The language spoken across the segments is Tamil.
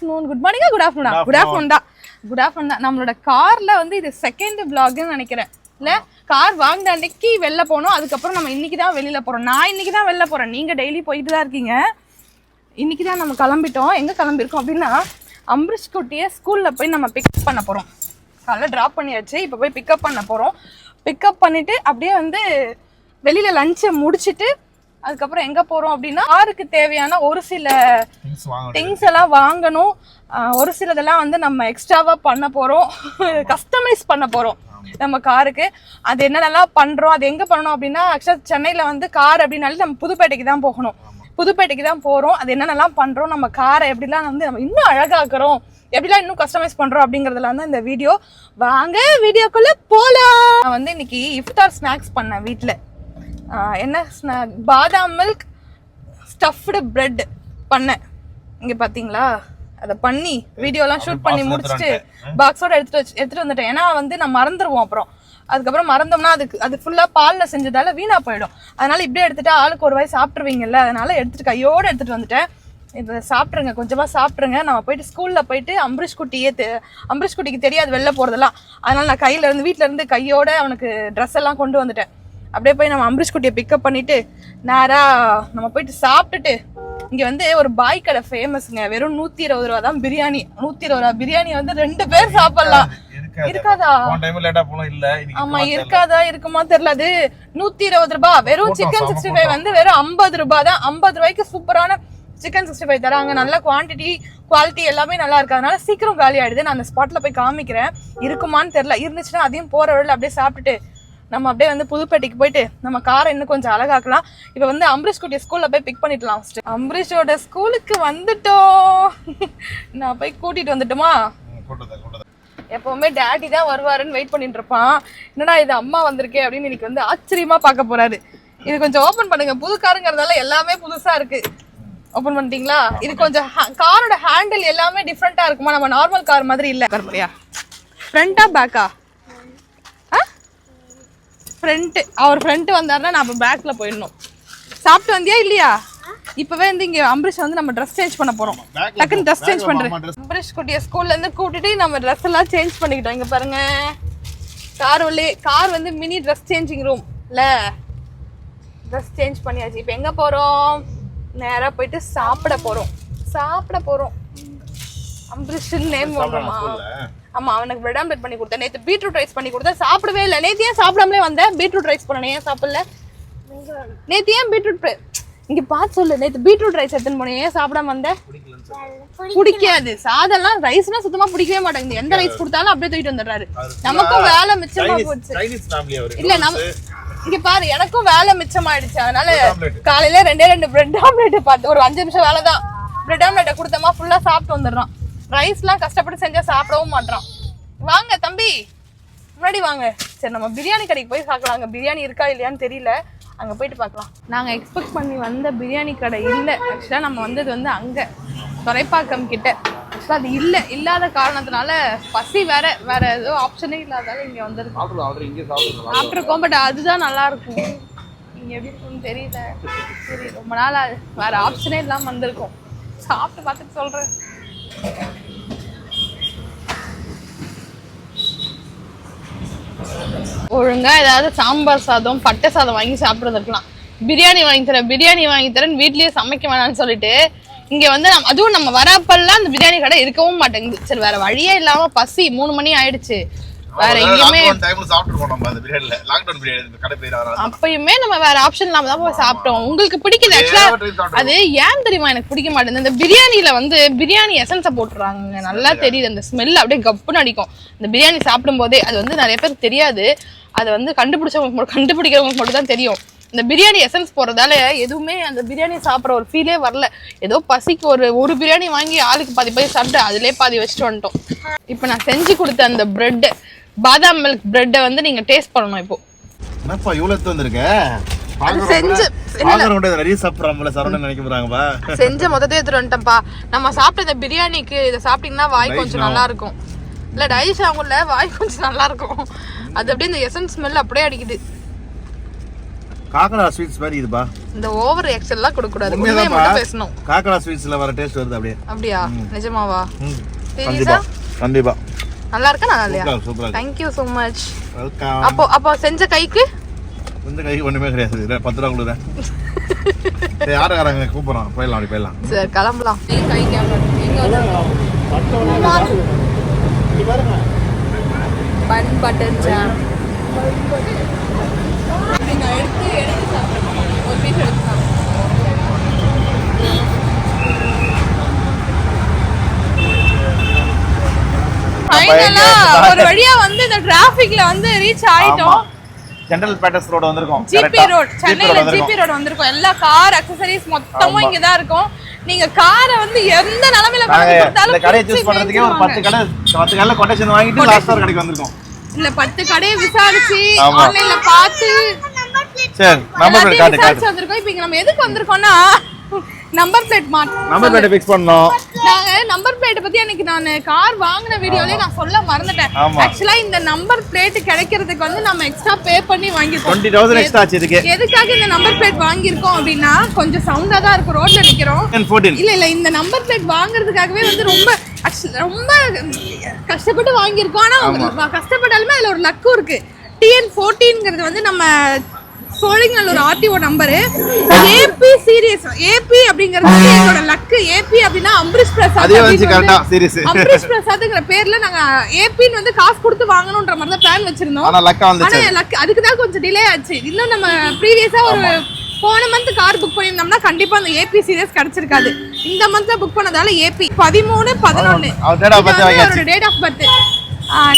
Good morning good afternoon good மார்னிங்கா good ஆஃப்டர்நூனா குட் ஆஃப்டர்நூன் தான் குட் ஆஃப்டர்நூன் தான் நம்மளோட கார்ல வந்து இது செகண்ட் vlogன்னு நினைக்கிறேன். இல்ல கார் வாங்கின அன்னைக்கு வெளில போனோம். அதுக்கப்புறம் நம்ம இன்னைக்கு தான் வெளியில போறோம். நான் இன்னைக்கு தான் வெளில போறேன். நீங்க டெய்லி போயிட்டு தான் இருக்கீங்க. இன்னைக்கு தான் நம்ம கிளம்பிட்டோம். எங்க கிளம்பியிருக்கோம் அப்படின்னா அம்பரிஷ் குட்டியை ஸ்கூல்ல போய் நம்ம பிக்கப் பண்ண போறோம். காலைல ட்ராப் பண்ணியாச்சு. இப்போ போய் பிக்கப் பண்ண போறோம். பிக்கப் பண்ணிட்டு அப்படியே வந்து வெளியில லஞ்சை முடிச்சிட்டு அதுக்கப்புறம் எங்க போறோம் அப்படின்னா காருக்கு தேவையான ஒரு சில திங்ஸ் எல்லாம் வாங்கணும். ஒரு சிலதெல்லாம் வந்து நம்ம எக்ஸ்ட்ராவா பண்ண போறோம். கஸ்டமைஸ் பண்ண போறோம் நம்ம காருக்கு. அது என்னென்னலாம் பண்றோம் அது எங்க பண்ணணும் அப்படின்னா ஆக்சுவலா சென்னையில வந்து கார் அப்படின்னாலே நம்ம புதுப்பேட்டைக்கு தான் போகணும். புதுப்பேட்டைக்கு தான் போறோம். அது என்னென்னலாம் பண்றோம் நம்ம காரை எப்படிலாம் வந்து நம்ம இன்னும் அழகாக்குறோம் எப்படிலாம் இன்னும் கஸ்டமைஸ் பண்றோம் அப்படிங்கறதுல தான் இந்த வீடியோ வாங்க வீடியோக்குள்ள போலாம். நான் வந்து இன்னைக்கு இஃப்தார் ஸ்நாக்ஸ் பண்ணேன் ஆஹ் என்ன ஸ்நாக் பாதாம் மில்க் ஸ்டஃப்டு பிரெட் பண்ணேன். இங்க பாத்தீங்களா? அதை பண்ணி வீடியோலாம் ஷூட் பண்ணி முடிச்சுட்டு பாக்ஸோட எடுத்துட்டு வச்சு எடுத்துட்டு வந்துட்டேன். ஏன்னா வந்து நான் மறந்துடுவோம் அப்புறம். அதுக்கப்புறம் மறந்தோம்னா அதுக்கு அது ஃபுல்லா பால்ல செஞ்சதால வீணா போயிடும். அதனால இப்படியே எடுத்துட்டு ஆளுக்கு ஒரு வாய் சாப்பிட்டுருவீங்கல்ல அதனால எடுத்துட்டு கையோட எடுத்துட்டு வந்துட்டேன். இதை சாப்பிட்ருங்க கொஞ்சமா சாப்பிட்ருங்க நம்ம போயிட்டு ஸ்கூல்ல போயிட்டு அம்பரிஷ் குட்டியே தெ- அம்பரிஷ் குட்டிக்கு தெரியாது வெளில போறதெல்லாம். அதனால நான் கையில இருந்து வீட்ல இருந்து கையோட அவனுக்கு ட்ரெஸ் எல்லாம் கொண்டு வந்துட்டேன். அப்படியே போய் நம்ம அம்பரிஷ் குட்டியை பிக்கப் பண்ணிட்டு நேரா நம்ம போயிட்டு சாப்பிட்டுட்டு இங்க வந்து ஒரு பாய் கடை ஃபேமஸ்ங்க வெறும் நூத்தி இருபது ரூபா தான் பிரியாணி. நூத்தி இருபது ரூபா. பிரியாணி வந்து ரெண்டு பேர் சாப்பிடலாம். இருக்காது? ஆமா இருக்காதா? இருக்குமா தெரியல. அது நூத்தி இருபது ரூபாய் வெறும் சிக்கன் சிக்ஸ்டி ஃபைவ் வந்து வெறும் ஐம்பது ரூபாய் தான். ஐம்பது ரூபாய்க்கு சூப்பரான சிக்கன் சிக்ஸ்டி ஃபைவ் தராங்க. நல்ல குவாண்டிட்டி குவாலிட்டி எல்லாமே நல்லா இருக்கு. அதனால சீக்கிரம் காலி ஆயிடுது. நான் அந்த ஸ்பாட்ல போய் காமிக்கிறேன். இருக்குமான்னு தெரியல. இருந்துச்சுன்னா அதையும் போற வழியில அப்படியே சாப்பிட்டுட்டு நம்ம அப்படியே வந்து புதுப்பேட்டைக்கு போயிட்டு நம்ம காரை இன்னும் கொஞ்சம் அழகாக்கலாம். இப்போ வந்து அம்பரீஷ் குட்டி ஸ்கூல்ல போய் பிக் பண்ணிடலாம் first. அம்பரீஷோட ஸ்கூலுக்கு வந்துட்டோம். நான் போய் கூட்டிட்டு வந்துட்டுமா? எப்பவுமே டேடி தான் வருவாருன்னு வெயிட் பண்ணிட்டு இருப்பான். என்னடா இது அம்மா வந்திருக்கே அப்படின்னு இன்னைக்கு வந்து ஆச்சரியமா பார்க்க போறாரு. இது கொஞ்சம் ஓபன் பண்ணுங்க. புது காருங்கிறதால எல்லாமே புதுசா இருக்கு. ஓபன் பண்ணிட்டீங்களா? இது கொஞ்சம் காரோட ஹேண்டில் எல்லாமே டிஃப்ரெண்டா இருக்குமா? நம்ம நார்மல் கார் மாதிரி இல்ல. கருப்பையா ஃப்ரண்டா பேக்கா ஃப்ரண்ட் அவர் ஃப்ரண்ட் வந்தாருன்னா நான் அப்போ பேக்ல போயிடணும். சாப்பிட்டு வந்தியா இல்லையா? இப்பவே வந்து இங்க அம்பரீஷ் வந்து நம்ம ட்ரெஸ் சேஞ்ச் பண்ண போறோம். ல டக்குன்னு ட்ரெஸ் சேஞ்ச் பண்றேன். dress. அம்பரீஷ் குட்டிய ஸ்கூல்ல இருந்து கூட்டிட்டு நம்ம ட்ரெஸ் எல்லாம் சேஞ்ச் பண்ணிக்கிட்டோம். இங்க பாருங்க. கார் உள்ளே கார் வந்து மினி ட்ரெஸ் சேஞ்சிங் ரூம் இல்ல ட்ரெஸ் சேஞ்ச் பண்ணியாச்சு. இப்போ எங்க போறோம்? நேரா போயிட்டு சாப்பிட போறோம். சாப்பிட போறோம். அம்பரீஷ் நேம் பண்ணுமா ஆமா அவனுக்கு பிரெட் ஆம்லெட் பண்ணி கொடுத்தேன். நேத்து பீட்ரூட் ரைஸ் பண்ணி கொடுத்தேன். சாப்பிடவே இல்லை. நேத்து ஏன் சாப்பிடாமலே வந்தேன்? பீட்ரூட் ரைஸ் பண்ண ஏன் சாப்பிடல? நேத்து ஏன் பீட்ரூட் இங்க பார்த்து சொல்லு. நேத்து பீட்ரூட் ரைஸ் எடுத்துன்னு போனேன். ஏன் சாப்பிடாம வந்த பிடிக்காது. சாதம்லாம் ரைஸ்னா சுத்தமா பிடிக்கவே மாட்டேங்குது எந்த ரைஸ் கொடுத்தாலும் அப்படியே தூக்கிட்டு வந்துடுறாரு. நமக்கும் வேலை மிச்சமா போச்சு. இல்ல நம்ம இங்க பாரு எனக்கும் வேலை மிச்சமாயிடுச்சு. அதனால. காலையில ரெண்டே ரெண்டு பிரெட் ஆம்லெட் பார்த்து ஒரு அஞ்சு நிமிஷம் வேலை தான் பிரெட் ஆம்லெட்டை கொடுத்தோமா ஃபுல்லா சாப்பிட்டு வந்துடுறான். ரைஸ்லாம் கஷ்டப்பட்டு செஞ்சா சாப்பிடவும் மாட்றான். வாங்க தம்பி. முன்னாடி வாங்க. சரி நம்ம பிரியாணி கடைக்கு போய் பார்க்கலாம். அங்க பிரியாணி இருக்கா இல்லையான்னு தெரியல. அங்க போயிட்டு பார்க்கலாம். நாங்க எக்ஸ்பெக்ட் பண்ணி வந்த பிரியாணி கடை இல்ல. ஆக்சுவலா நம்ம வந்தது வந்து அங்க. துறைப்பாக்கம் கிட்ட. ஆக்சுவலா அது இல்ல. இல்லாத காரணத்தினால பசி வேற. வேற ஏதோ ஆப்ஷனே இல்லாதால இங்க வந்திருக்கோம். சாப்பிட்ருக்கோம் பட் அதுதான் நல்லா இருக்கும் இங்க எப்படி இருக்கும்னு தெரியல. சரி ரொம்ப நாள் வேற ஆப்ஷனே இல்லாம வந்திருக்கோம். சாப்பிட்டு பார்த்துட்டு சொல்றேன். ஒழுங்கா ஏதாவது சாம்பார் சாதம் பட்டை சாதம் வாங்கி சாப்பிட்றதுக்கலாம் பிரியாணி வாங்கி தரேன் பிரியாணி வாங்கி தரேன் வீட்லயே சமைக்க வேணாம்னு சொல்லிட்டு இங்க வந்து நம்ம அதுவும் நம்ம வரப்பெல்லாம் அந்த பிரியாணி கடை இருக்கவும் மாட்டேங்குது. சரி வேற வழியே இல்லாம பசி மூணு மணி ஆயிடுச்சு. வேற எங்கேயுமே அப்பயுமே நம்ம வேற ஆப்ஷன் இல்லாம தான் சாப்பிட்டோம். உங்களுக்கு பிடிக்குது ஆக்சுவலா? அது ஏன் தெரியுமா எனக்கு பிடிக்க மாட்டேங்குது? இந்த பிரியாணில வந்து பிரியாணி எசன்ஸை போட்டுறாங்க நல்லா தெரியுது. அந்த ஸ்மெல் அப்படியே கப்புன்னு அடிக்கும். இந்த பிரியாணி சாப்பிடும் போதே அது வந்து நிறைய பேருக்கு தெரியாது. அது வந்து கண்டுபிடிச்சவங்களுக்கு மட்டும் கண்டுபிடிக்கிறவங்களுக்கு மட்டும் தான் தெரியும். இந்த பிரியாணி எசன்ஸ் போடுறதால எதுவுமே அந்த பிரியாணி சாப்பிட்ற ஒரு ஃபீலே வரல. ஏதோ பசிக்கு ஒரு ஒரு பிரியாணி வாங்கி ஆளுக்கு பாதி பாதி சாப்பிட்டு அதிலே பாதி வச்சுட்டு வந்துட்டோம். இப்போ நான் செஞ்சு கொடுத்த அந்த பிரெட் பாதாம் மில்க் பிரெட்டை வந்து நீங்க டேஸ்ட் பண்ணணும் இப்போ. என்னப்பா இவ்வளவு எடுத்து வந்திருக்க? செஞ்சு- பாக்குறவங்க நிறைய சாப்பிடுறாங்கல்ல சரவணன் நினைக்க போறாங்கப்பா செஞ்ச மொத்தத்தை எடுத்துட்டு வந்துட்டேன்ப்பா. நம்ம சாப்பிட்ட இந்த பிரியாணிக்கு இதை சாப்பிட்டீங்கன்னா வாய் கொஞ்சம் நல்லா இருக்கும் இல்ல டைஜஸ்ட் ஆகும்ல வாய் கொஞ்சம் நல்லா இருக்கும் அது அப்படியே இந்த எசன்ஸ் ஸ்மெல் அப்படியே அடிக்குது. காக்கடா ஸ்வீட்ஸ் மாதிரி இதுப்பா. இந்த ஓவர் எக்ஸல்லாம் கொடுக்க கூடாது. உண்மையை உண்மையாதான்ப்பா மட்டும் பேசணும். காக்கடா ஸ்வீட்ஸ்ல வர டேஸ்ட் வருது அப்படியே. அப்படியா? நிஜமாவா? கண்டிப்பா. கண்டிப்பா. நல்லா இருக்கா நல்லா இல்லையா தேங்க்யூ ஸோ மச் வெல்கம் அப்போ அப்போ செஞ்ச கைக்கு? இந்த கைக்கு ஒண்ணுமே கிடையாது. பத்து ரூபா கொடுக்குறேன். சரி யாருக்காரங்க கூப்பிடுறோம் போயிடலாம் அப்படி போயிடலாம். சரி கிளம்பலாம். கை கேமரா பன் பட்டர் ஜாம் எடுத்து எடுத்து சாப்பிடுறேன் ஒரு பீஸ் எடுத்து சாப்பிடுறேன் ஃபைனலா ஒரு வழியா வந்து இந்த டிராஃபிக்ல வந்து ரீச் ஆயிட்டோம். ஜெனரல் பேட்டர்ஸ் ரோடு வந்திருக்கோம் ஜிபி ரோட் சென்னையில ஜிபி ரோட் வந்திருக்கும். எல்லா கார் அக்சசரிஸ் மொத்தமும் இங்க தான் இருக்கும். நீங்க காரை வந்து எந்த நிலைமையில இந்த கடையை சூஸ் பண்றதுக்கே ஒரு பத்து கடை பத்து கடையில கொட்டேஷன் வாங்கிட்டு லாஸ்ட் ஒரு கடைக்கு வந்திருக்கோம். இல்ல பத்து கடையை விசாரிச்சு. ஆன்லைன்ல பார்த்து சரி நம்பர் பிளேட் காட்டு காட்டு. வந்திருக்கோம். இப்போ நம்ம எதுக்கு வந்திருக்கோம்னா நம்பர் பிளேட் மாட் நம்பர் பிளேட்டை ஃபிக்ஸ் பண்ணோம் நாங்க நம்பர் பிளேட் நான் கார் வாங்கின வீடியோலயே நான் சொல்ல மறந்துட்டேன். ஆக்சுவலா இந்த நம்பர் பிளேட் கிடைக்கிறதுக்கு வந்து நம்ம எக்ஸ்ட்ரா பே பண்ணி வாங்கிருக்கோம் எக்ஸ்ட்ரா ஆச்சு இதுக்கு. எதுக்காக இந்த நம்பர் பிளேட் வாங்கியிருக்கோம் அப்படின்னா கொஞ்சம் சவுண்டா தான் இருக்கும் ரோட்ல நிக்கிறோம். இல்ல இல்ல இந்த நம்பர் பிளேட் வாங்குறதுக்காகவே வந்து ரொம்ப ரொம்ப கஷ்டப்பட்டு வாங்கியிருக்கோம். ஆனா கஷ்டப்பட்டாலுமே அதுல ஒரு லக்கும் இருக்கு. டிஎன் ஃபோர்டீன்ங்கிறது வந்து நம்ம சோழிங்கல் ஒரு RTO number AB series AB அப்படிங்கிறது எங்களோட லக்கு ஏபி அப்படின்னா அம்பரீஷ் பிரசாத் அம்பரீஷ் பிரசாத்ங்கிற பேர்ல நாங்க ஏபின்னு வந்து காசு கொடுத்து வாங்கணும்ன்ற மாதிரி தான் பிளான் வச்சிருந்தோம். ஆனா லக்கா luck- அதுக்கு தான் கொஞ்சம் டிலே ஆச்சு. இன்னும் நம்ம ப்ரீவியஸா ஒரு போன மந்த் கார் புக் பண்ணியிருந்தோம்னா கண்டிப்பா அந்த ஏபி சீரியஸ் கிடைச்சிருக்காது. இந்த மந்த்ல புக் பண்ணதால ஏபி பதிமூணு பதினொன்னு. டேட் ஆஃப் பர்த்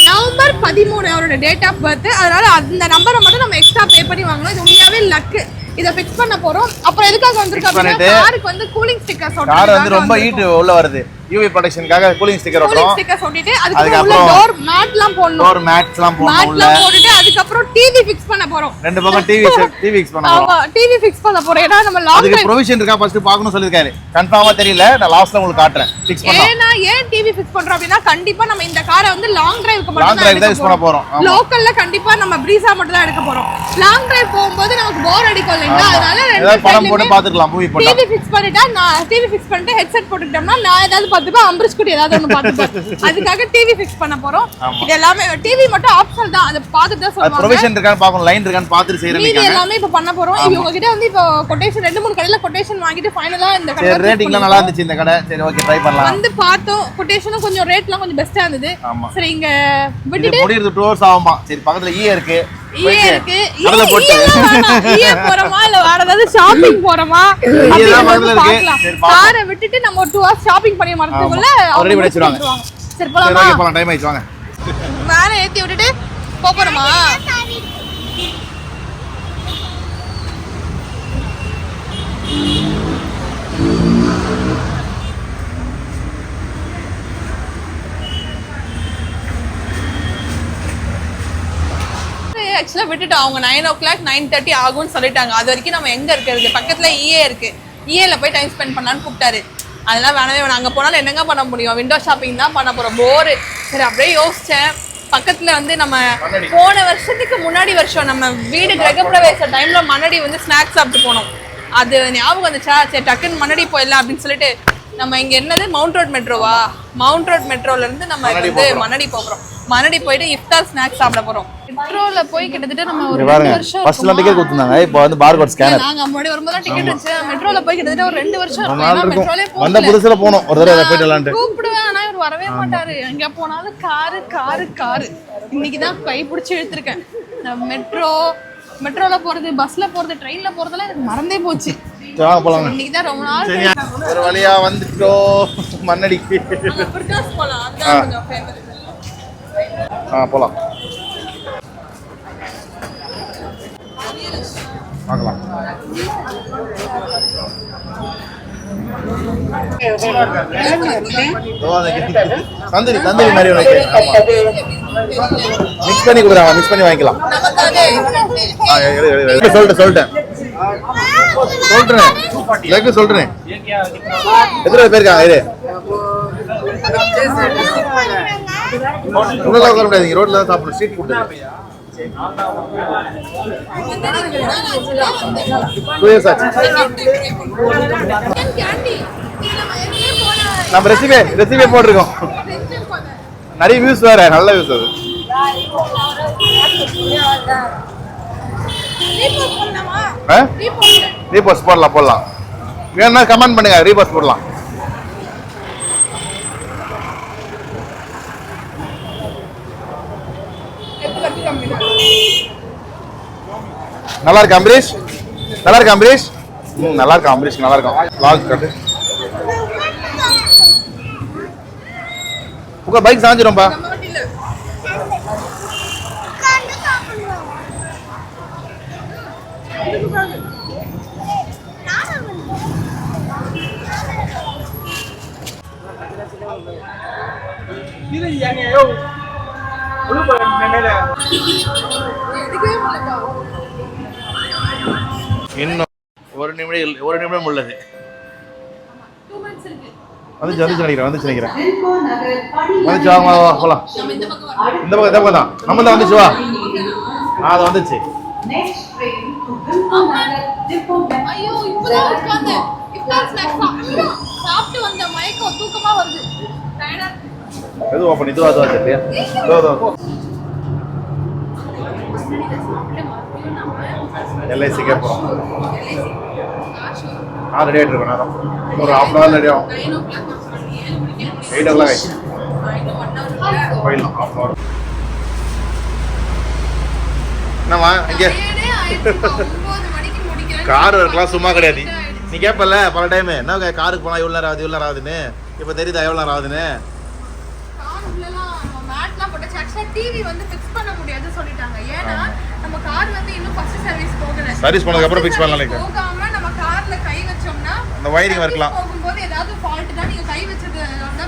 நவம்பர் பதிமூணு அவரோட டேட் ஆஃப் பர்த் அதனால அந்த நம்பரை மட்டும் நம்ம எக்ஸ்ட்ரா பே பண்ணி வாங்கணும். இது உண்மையாவே லக்கு இதை ஃபிக்ஸ் பண்ண போறோம். அப்புறம் எதுக்காக வந்திருக்கோம் காருக்கு வந்து கூலிங் ஸ்டிக்கர்ஸ் கார் வந்து ரொம்ப ஹீட் உள்ள வருது. யூவி ப்ரொடெக்ஷனுக்காக கூலிங் ஸ்டிக்கர் கூலிங் ஓட்டுறோம் ஸ்டிக்கர்ஸ் ஒட்டிட்டு அதுக்கப்புறம் டோர் மேட்லாம் போடணும். டோர் மேட்ஸ்லாம் போடணும் உள்ள போட்டுட்டு அதுக்கப்புறம் டிவி ஃபிக்ஸ் பண்ண போறோம். ரெண்டு பக்கம் டிவி டிவி ஃபிக்ஸ் பண்ண போறோம். ஆமா டிவி ஃபிக்ஸ் பண்ண போறோம். ஏன்னா நம்ம லாங் அதுக்கு ப்ரொவிஷன் இருக்கா ஃபர்ஸ்ட் பார்க்கணும் சொல்லிருக்காரு கன்ஃபார்மா தெரியல. நான் லாஸ்ட்ல உங்களுக்கு காட்டுறேன். ஃபிக்ஸ் பண்ணோம். ஏன்னா ஏன் டிவி ஃபிக்ஸ் பண்றோம் அப்படின்னா கண்டிப்பா நம்ம இந்த காரை வந்து லாங் டிரைவ்க்கு மட்டும் drive தான் use பண்ண போறோம். லோக்கல்ல கண்டிப்பா நம்ம பிரீசா மட்டும் தான் எடுக்க போறோம். லாங் டிரைவ் போகும்போது நமக்கு போர் அடிக்கும் இல்லைங்களா? அதனால ஏதாவது படம் போட்டு பாத்துக்கலாம் மூவி போட்டா. டிவி ஃபிக்ஸ் பண்ணிட்டா நான் டிவி ஃபிக்ஸ் பண்ணிட்டு ஹெட்செட் போட்டுக்கிட்டோம்னா நான் ஏதாவது பார்த்துப்பேன் அம்பரிஷ் குட்டி ஏதாவது ஒன்று பார்த்துப்பேன் அதுக்காக டிவி ஃபிக்ஸ் பண்ண போறோம். இது எல்லாமே டிவி மட்டும் ஆப்ஷனல் தான். அதை பார்த்துட்டு தான் சொல்லுவாங்க. ப்ரொவிஷன் இருக்கான்னு பார்க்கணும் லைன் இருக்கான்னு பார்த்துட்டு மீதி செய்யறேன் எல்லாமே இப்ப பண்ண போறோம். இவங்க கிட்ட வந்து இப்போ கொட்டேஷன் ரெண்டு மூணு கடையில கொட்டேஷன் வாங்கிட்டு ஃபைனலா இந்த கடை ரேட்டிங்லாம் நல்லா இருந்துச்சு இந்த கடை. சரி ஓகே ட்ரை பண்ணலாம். வந்து பார்த்தோம். கொட்டேஷனும் கொஞ்சம் ரேட்லாம் கொஞ்சம் பெஸ்டா இருந்தது. சரி இங்க இது விட்டுட்டு முடியிறது டூ ஹவர்ஸ் ஆகுமா? சரி பக்கத்துல ஈ இருக்கு. ஈயே இருக்கு. கடலை போட்டு. ஈயே போறோமா? இல்ல வேற ஏதாவது ஷாப்பிங் போறோமா? அப்படிங்கறது பக்கத்துல இருக்கு. சரி. காரை விட்டுட்டு நம்ம ஒரு டூ ஹவர்ஸ் ஷாப்பிங் பண்ணி மறந்துக்குள்ள ஆமா. Already வச்சிருவாங்க. சரி சரி போலாமா? ஓகே போலாம். டைம் ஆயிடுச்சு. வாங்க. மேல ஏத்தி விட்டுட்டு போறோமா? ஆக்சுவலாக விட்டுட்டு அவங்க nine o'clock nine thirty ஆகும்னு சொல்லிட்டாங்க. அது வரைக்கும் நம்ம எங்க இருக்கிறது? பக்கத்துல இஏ இருக்கு. இஏல போய் டைம் ஸ்பெண்ட் பண்ணலான்னு கூப்பிட்டாரு. அதெல்லாம் வேணவே வேணாம். அங்க போனாலும் என்னங்க பண்ண முடியும்? விண்டோ ஷாப்பிங் தான் பண்ண போறோம். போரு சரி அப்படியே யோசிச்சேன். பக்கத்துல வந்து நம்ம போன வருஷத்துக்கு முன்னாடி வருஷம் நம்ம வீடு கிரகப்பிரவேச டைம்ல மண்ணடி வந்து ஸ்நாக்ஸ் சாப்பிட்டு போனோம். அது ஞாபகம் வந்துச்சா? சரி டக்குன்னு மண்ணடி போயிடலாம் அப்படின்னு சொல்லிட்டு நம்ம இங்க என்னது? மவுண்ட் ரோட் மெட்ரோவா மவுண்ட் ரோட் மெட்ரோல இருந்து நம்ம வந்து. மண்ணடி போகிறோம் மண்ணடி போயிட்டு இஃப்தார் ஸ்நாக்ஸ் சாப்பிட போறோம். மெட்ரோல போய் கிட்டத்தட்ட நம்ம ஒரு பாருங்க வருஷம் ஃபர்ஸ்ட்லாம் டிக்கெட் கொடுத்துருந்தாங்க. இப்போ வந்து பார்கோட் ஸ்கேனர் நாங்க முன்னாடி வரும்போது டிக்கெட் இருந்துச்சு. மெட்ரோல போய் கிட்டத்தட்ட ஒரு ரெண்டு வருஷம் மெட்ரோலே வந்த புதுசுல போனோம். ஒரு தடவை போயிட்டு வரலான்ட்டு கூப்பிடுவேன் ஆனா இவர் வரவே மாட்டாரு. எங்க போனாலும் காரு காரு காரு. இன்னைக்கு தான் கை பிடிச்சி இழுத்துருக்கேன். நான் மெட்ரோ மெட்ரோல போறது பஸ்ல போறது ட்ரெயின்ல போறதெல்லாம் எனக்கு மறந்தே போச்சு. வாங்க போலாங்க. இன்னைக்கு தான் ரொம்ப நாள் சரியா ஒரு வழியா வந்துட்டோம். மண்ணடிக்கு ஆ போலாம். பார்க்கலாம். தந்திரி தந்திரி மாதிரி உனக்கு மிக்ஸ் பண்ணி கொடுக்குறாங்க மிக்ஸ் பண்ணி வாங்கிக்கலாம். சொல்லிட்டேன் சொல்லிட்டேன். சொல்லிட்டேன் லெக்கு சொல்லிட்டேன் எத்தனை பேர் இருக்காங்க? இரு. உள்ளலாம் உட்கார முடியாது. ரோட்ல தான் சாப்பிடணும். ஸ்ட்ரீட் ஃபுட் நம்ம ரெசிபி ரெசிபி போட்டிருக்கோம். நிறைய வியூஸ் வேற. நல்ல வியூஸ் அது. ஆ? ரீபோஸ்ட் போடலாம் போடலாம். வேணும்னா கமெண்ட் பண்ணுங்க ரீபோஸ்ட் போடலாம். நல்லா இருக்கு அம்பரீஷ்? நல்லா இருக்கு அம்பரீஷ்? ம் நல்லா இருக்கு அம்பரீஷ் நல்லா இருக்கும் லாக் கட்டு. உங்க பைக் சாஞ்சிரும்பா இன்னும் ஒரு நிமிடம் இல்ல- ஒரு நிமிடம் உள்ளது. வந்துச்சு வந்துச்சு நினைக்கிறேன் வந்துச்சு நினைக்கிறேன் வந்துச்சு வா, வா போலாம். இந்த பக்கம் இந்த பக்கம் தான். நம்ம தான் வந்துச்சு வா. ஆ அது வந்துச்சு. Next train to Gulmarg Depot ஐயோ இப்பதான் உட்கார்ந்தேன் இஃப்தார் ஸ்நாக்ஸ் சாப்பிட்டு வந்த மயக்கம் தூக்கமா வருது. டயர்டா இருக்கு எது இதுவாக இதுவா அதுவா எல்ஐசி கேட்போம் ஆ ரெடி ஆகிட்டு இருக்கோம் நேரம் ஒரு ஹாஃப் அன் ஹவர் ரெடி ஆகும் எயிட் ஓ கிளாக் போயிடலாம் ஹாஃப் அன் ஹவர் என்னம்மா இங்கே கார் இருக்கலாம் சும்மா கிடையாது நீ கேட்பல பல டைம் என்ன காருக்கு போனால் இவ்வளோ நேரம் ஆகுது இவ்வளோ நேரம் ஆகுதுன்னு இப்போ தெரியுதா எவ்வளோ நேரம் ஆகுதுன்னு கார் உள்ளலாம் நம்ம மேட்லாம் போட்டாச்சு ஆக்சுவலா டிவி வந்து ஃபிக்ஸ் பண்ண முடியாதுன்னு சொல்லிட்டாங்க. ஏன்னா நம்ம கார் வந்து இன்னும் ஃபர்ஸ்ட் சர்வீஸ் போகல. Service பண்ணதுக்கு அப்புறம் First பண்ணலாம். போகாம நம்ம கார்ல கை வச்சோம்னா அந்த service இருக்கலாம். போகும்போது ஏதாவது ஃபால்ட் தான். நீங்க கை வச்சது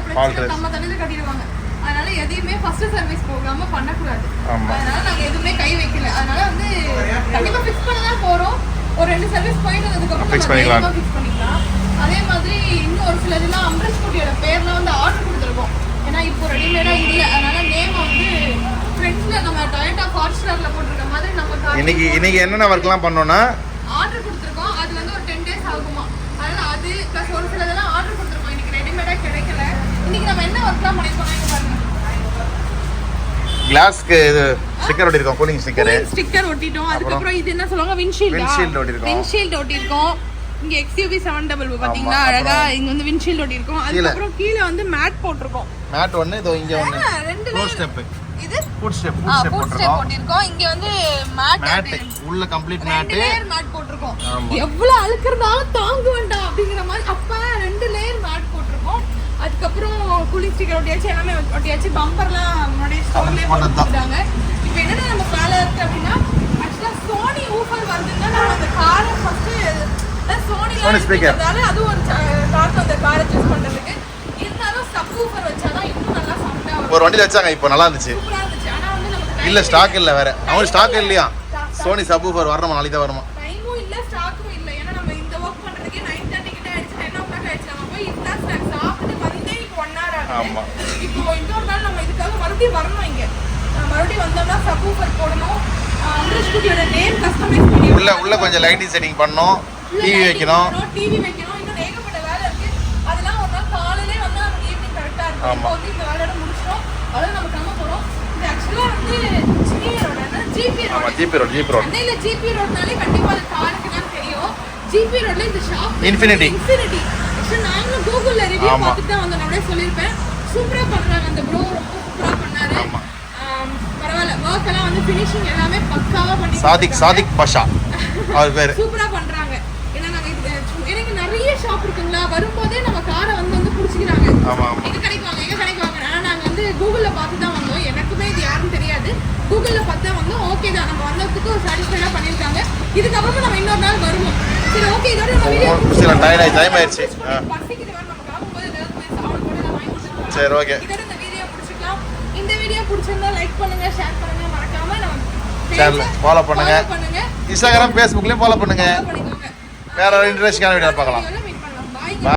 பிரச்சனை. நம்ம தலையில கட்டிடுவாங்க. அதனால எதையுமே ஃபர்ஸ்ட் சர்வீஸ் போகாம பண்ணக்கூடாது. அதனால நாங்க எதுவுமே கை வைக்கல. அதனால வந்து கண்டிப்பா ஃபிக்ஸ் பண்ண தான் போறோம். ஒரு ரெண்டு சர்வீஸ் போயிட்டு Fix அப்புறம் பண்ணிக்கலாம். ஃபிக்ஸ் பண்ணிக்கலாம். அதே மாதிரி இன்னும் ஒரு சில இதெல்லாம் அம்ரஷ் குட்டியோட பேர்லாம் வந்து ஆர்டர் கொடுத்துருக்கோம். ஏன்னா இப்போ ரெடிமேடா இல்ல. அதனால நேம் வந்து ஃப்ரெண்ட்ஸ்ல நம்ம டொயோட்டா ஃபார்ச்சுனர்ல போட்டிருக்க மாதிரி நம்ம car இன்னைக்கு இன்னைக்கு என்னென்ன ஒர்க்லாம் பண்ணோம்னா? ஆர்டர் கொடுத்துருக்கோம். அது வந்து ஒரு டென் டேஸ் ஆகுமா? அதனால அது ப்ளஸ் ஒரு சில இதெல்லாம் ஆர்டர் கொடுத்துருக்கோம். இன்னைக்கு ரெடிமேடா கிடைக்கல. இன்னைக்கு நம்ம என்ன ஒர்க்லாம் பாருங்க. கிளாஸ்க்கு இது ஸ்டிக்கர் ஒட்டியிருக்கோம் கூலிங் ஸ்டிக்கரு ஸ்டிக்கர் ஒட்டிட்டோம். அதுக்கப்புறம் இது என்ன சொல்லுவாங்க? விண்ட்ஷீல்ட் Windshield ஒட்டியிருக்கோம். விண்ட்ஷீல்ட் ஒட்டியிருக்கோம். இங்க எக்ஸ்யூவி செவன் டபுள் பாத்தீங்களா ஆமா, அழகா இங்க வந்து விண்ட்ஷீல்ட் ஒட்டியிருக்கோம். அதுக்கப்புறம் கீழே வந்து மேட் போட்டிருக்கோம். மேட் ஒன்று இதோ இங்கே ஒன்று ஆ, ரெண்டு step foot step foot step போட்டிருக்கோம். போட்டிருக்கோம். இங்க வந்து மேட் மேட்டு உள்ள கம்ப்ளீட் ரெண்டு மேட்டு லேயர் மேட் போட்டிருக்கோம். எவ்வளவு அழுக்கிறதாலும் தாங்க வேண்டாம் அப்படிங்கிற மாதிரி அப்ப ரெண்டு லேயர் மேட் போட்டிருக்கோம். அதுக்கப்புறம் குளி ஸ்டிக்கர் ஒட்டியாச்சு எல்லாமே ஒட்டியாச்சு. பம்பர்லாம் முன்னாடி ஸ்டோர்லயே போட்டு போட்டதுதான். கொடுத்துட்டாங்க இப்போ என்னன்னா நம்ம வேலை இருக்கு அப்படின்னா ஆக்சுவலா சோனி ஊஃபர் வருதுன்னா நம்ம அந்த காரை ஃபர்ஸ்ட் சோனி speaker. அதுவும் ஒரு காரணம் அந்த காரை சூஸ் பண்றதுக்கு. இருந்தாலும் சப் ஊஃபர் வச்சாதான் இன்னும் நல்லா சவுண்டா ஒரு வண்டியில் வச்சாங்க இப்போ நல்லா இருந்துச்சு சூப்பரா இருந்துச்சு ஆனா வந்து நமக்கு இல்ல ஸ்டாக் இல்ல வேற. அவன் ஸ்டாக் இல்லையா? சோனி சப் ஊஃபர் வரணுமா நாளைக்கு தான் சாப்பிட்டு வந்தே இப்போ இன்னொரு நாள் நம்ம இதுக்காக மறுபடியும் வரணும் இங்க. மறுபடியும் வந்தோம்னா சப்பூஃபர் போடணும். உள்ள உள்ள கொஞ்சம் லைட்டிங் செட்டிங் பண்ணோம் டிவி வைக்கணும். டிவி வைக்கணும். இன்னும் ஏகப்பட்ட வேலை இருக்கு. அதெல்லாம் ஒரு நாள் காலையிலே வந்தா நமக்கு ஈவினிங் கரெக்டா இருக்கும். ஆமா. இந்த வேலையோட முடிச்சிட்டோம். நம்ம ஆக்சுவலா வந்து ஜிபி ரோட ஜிபி ரோட GP road GP road GP ரோட்னாலே கண்டிப்பா அது காருக்கு தான் தெரியும். ஜிபி ரோட்ல இந்த ஷாப் Infinity. இன்ஃபினிட்டி ஆக்சுவலி நாங்களும் கூகுள்ல ரிவ்யூ. பார்த்துட்டு தான் வந்து அப்படியே சொல்லியிருப்பேன். சூப்பரா பண்றாங்க அந்த ப்ரோ ரொம்ப சூப்பரா பண்ணாரு. பரவாயில்ல. ஒர்க் எல்லாம் வந்து ஃபினிஷிங் எல்லாமே பக்காவா பண்ணி சாதிக் சாதிக் பாஷா. அவர் பேரு. சூப்பரா பண்றாங்க. ஏன்னா நாங்க எனக்கு நிறைய ஷாப் இருக்குங்களா? வரும்போதே நம்ம காரை வந்து வந்து புடிச்சிக்கிறாங்க ஆமா ஆமா எங்க கடைக்கு வாங்க எங்க கடைக்கு வாங்க ஆனா நாங்க வந்து கூகுள்ல பார்த்து தான் வந்தோம் எனக்குமே இது யாருன்னு தெரியாது கூகுள்ல பார்த்து தான் வந்தோம் ஓகே தான் நம்ம வந்ததுக்கு ஒரு சாட்டிஸ்ஃபைடா பண்ணிருக்காங்க இதுக்கப்புறமா நம்ம இன்னொரு நாள் வருவோம். சரி ஓகே இதோட நம்ம வீடியோ சில டைம் ஆயிடுச்சு. டைம் ஆயிடுச்சு. பசிக்குது வேற நம்ம கிளம்பும்போது ஏதாவது போய் சாப்பிட கூட நான் வாங்கி. சரி ஓகே இதோட இந்த வீடியோ பிடிச்சிக்கலாம் இந்த வீடியோ பிடிச்சிருந்தா லைக் பண்ணுங்க ஷேர் பண்ணுங்க மறக்காம நம்ம page-அ follow பண்ணுங்க. இன்ஸ்டாகிராம் ஃபேஸ்புக்லயும் ஃபாலோ பண்ணுங்க. வேற ஒரு இன்ட்ரெஸ்டிங்கான வீடியோ பார்க்கலாம்.